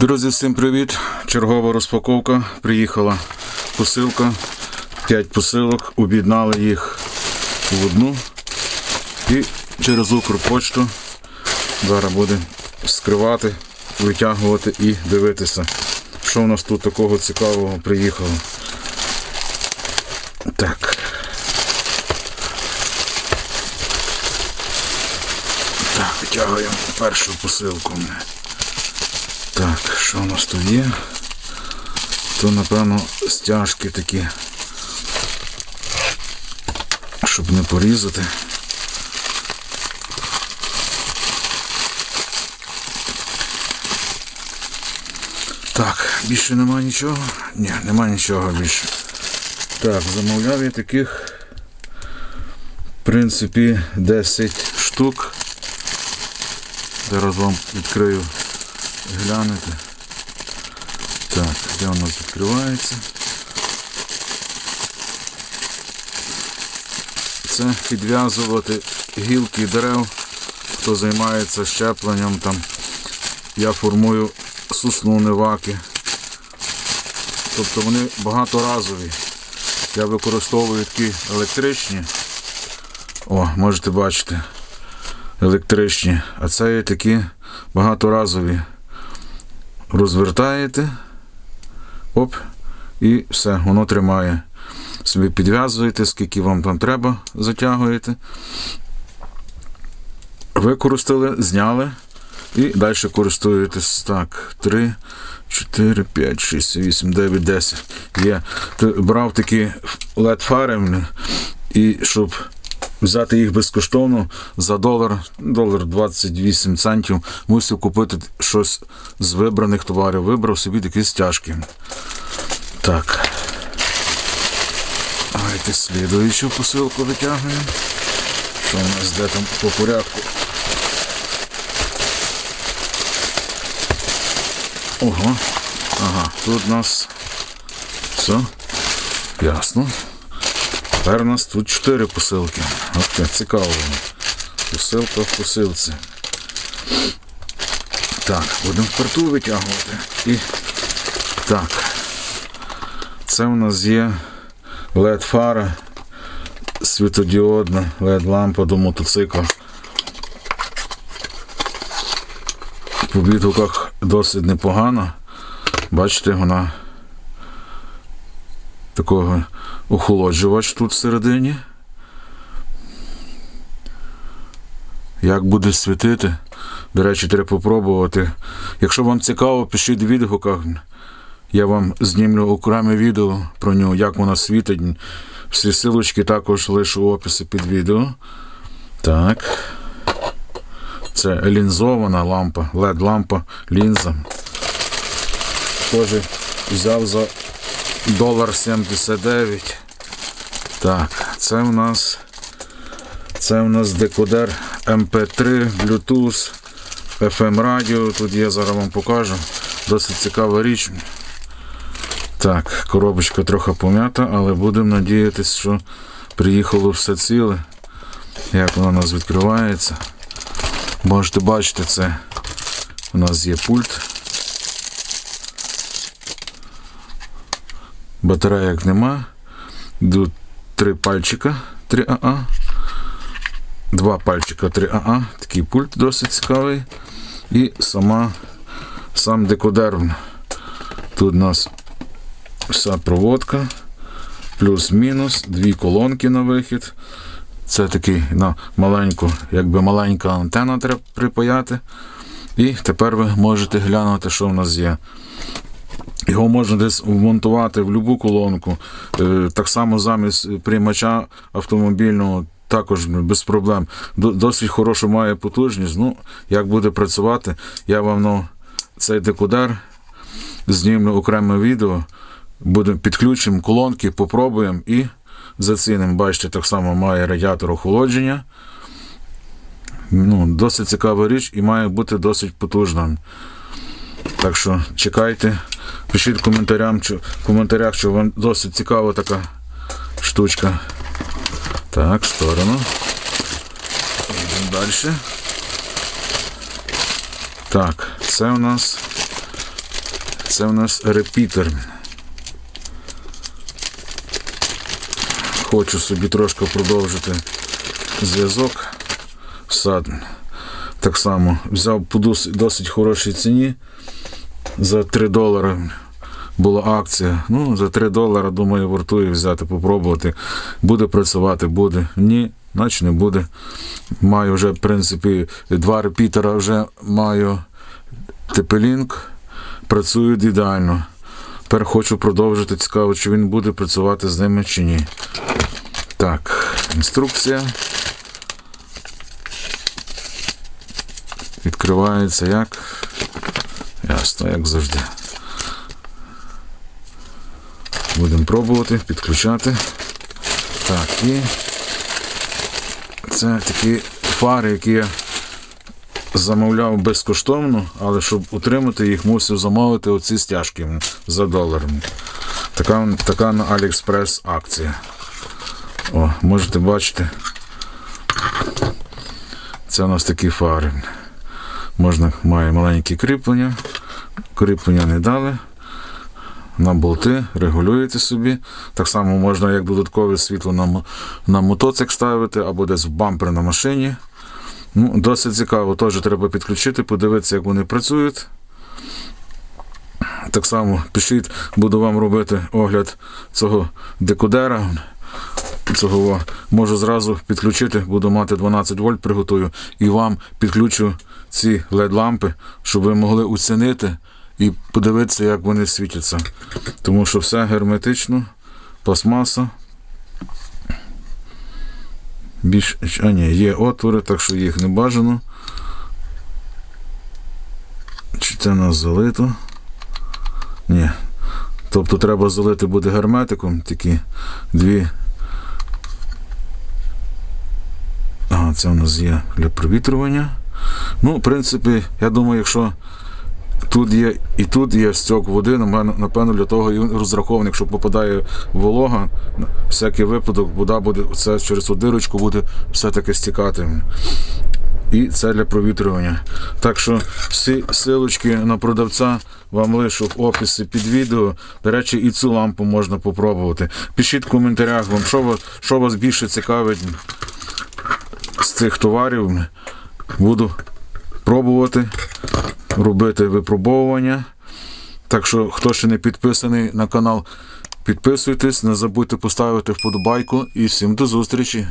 Друзі, всім привіт! Чергова розпаковка. Приїхала посилка. 5 посилок. Об'єднали їх в одну. І через Укрпочту зараз будемо скривати, витягувати і дивитися, що в нас тут такого цікавого приїхало. Так. Так, витягуємо першу посилку. Що у нас тут є? То, напевно, стяжки такі, щоб не порізати. Так, більше нема нічого? Ні, нема нічого більше. Так, замовляв я таких, в принципі, 10 штук. Зараз вам відкрию глянете. Де у нас відкривається? Це підв'язувати гілки дерев, хто займається щепленням там. Я формую сосну неваки. Тобто вони багаторазові. Я використовую такі електричні. О, можете бачити. Електричні. А це є такі багаторазові. Розвертаєте. Оп. І все, воно тримає. Собі підв'язуєте, скільки вам там треба, затягуєте. Використали, зняли. І далі користуєтесь. Так, 3, 4, 5, 6, 8, 9, 10. Є. Брав такі LED-фари, і щоб взяти їх безкоштовно за долар, долар 28 центів, мусив купити щось з вибраних товарів. Вибрав собі такі стяжки. Так. Давайте слідуючу посилку витягуємо. Що у нас де там по порядку? Ого. Ага, тут у нас все. Ясно. Тепер у нас тут 4 посилки. От цікаво. Посилка в посилці. Так, будемо вперту витягувати. І так. Це у нас є LED-фара світодіодна, LED-лампа до мотоцикла. По відгуках досить непогано. Бачите, вона такого охолоджувач тут всередині. Як буде світити? До речі, треба попробувати. Якщо вам цікаво, пишіть в відгуках. Я вам знімлю окреме відео про нього, як вона світить. Всі силочки також лишу в описі під відео. Так. Це лінзована лампа, LED-лампа, лінза. Тоже взяв за долар 79. Так, це в нас це в нас декодер MP3, Bluetooth, FM радіо. Тут я зараз вам покажу. Досить цікава річ. Так, коробочка трохи пом'ята, але будемо надіятися, що приїхало все ціле. Як воно у нас відкривається. Можете бачити, це у нас є пульт. Батареїк нема. Йдуть три пальчика 3АА. Два пальчика 3АА. Такий пульт досить цікавий. І сама сам декодер. Тут у нас вся проводка. Плюс-мінус, дві колонки на вихід. Це такий на маленьку, якби маленька антенна треба припаяти. І тепер ви можете глянути, що в нас є. Його можна десь вмонтувати в будь-яку колонку. Е, Так само замість приймача автомобільного також без проблем. Досить хорошу має потужність. Ну, як буде працювати, я вам ну, цей декодер знімлю окреме відео. Будемо підключимо колонки, попробуємо і зацінимо. Бачите, так само має радіатор охолодження. Ну, досить цікава річ і має бути досить потужна. Так що чекайте, пишіть в коментарям, чи, в коментарях, що вам досить цікава така штучка. Так, в сторону. Йдемо далі. Так, це у нас Це в нас репітер. Хочу собі трошки продовжити зв'язок. Сад. Так само взяв по досить хорошій ціні. За 3 долари була акція. Ну, за 3 долари, думаю, вартує взяти, попробувати. Буде працювати, буде. Ні, значить не буде. Маю вже, в принципі, два репітера вже маю Тепелінк. Працюють ідеально. Тепер хочу продовжити. Цікаво, чи він буде працювати з ними чи ні. Так, інструкція. Відкривається як. Ясно, як завжди. Будемо пробувати, підключати. Так, і це такі фари, які я замовляв безкоштовно, але щоб утримати їх, мусив замовити оці стяжки за долар. Така, така на AliExpress акція. О, можете бачити. Це у нас такі фари. Можна, має маленькі кріплення. Кріплення не дали. На болти, регулюєте собі. Так само можна як додаткове світло на, на мотоцик ставити або десь в бампер на машині. Ну, досить цікаво, теж треба підключити, подивитися, як вони працюють. Так само пишіть, буду вам робити огляд цього декодера. Цього можу зразу підключити, буду мати 12 вольт, приготую, і вам підключу ці LED-лампи, щоб ви могли оцінити і подивитися, як вони світяться. Тому що все герметично, пластмаса. Більш, а ні, є отвори, так що їх не бажано. Чи це нас залито? Ні. Тобто треба залити буде герметиком такі дві. Ага, це у нас є для провітрювання. Ну, в принципі, я думаю, якщо тут є і тут є стьок води, напевно, для того і розрахований, якщо попадає волога, всякий випадок, вода буде це через цю дирочку буде все-таки стікати. І це для провітрювання. Так що всі силочки на продавця вам лишу в описі під відео. До речі, і цю лампу можна попробувати. Пишіть в коментарях вам, що що вас більше цікавить з цих товарів. Буду пробувати робити випробовування. Так що, хто ще не підписаний на канал, підписуйтесь, не забудьте поставити вподобайку і всім до зустрічі!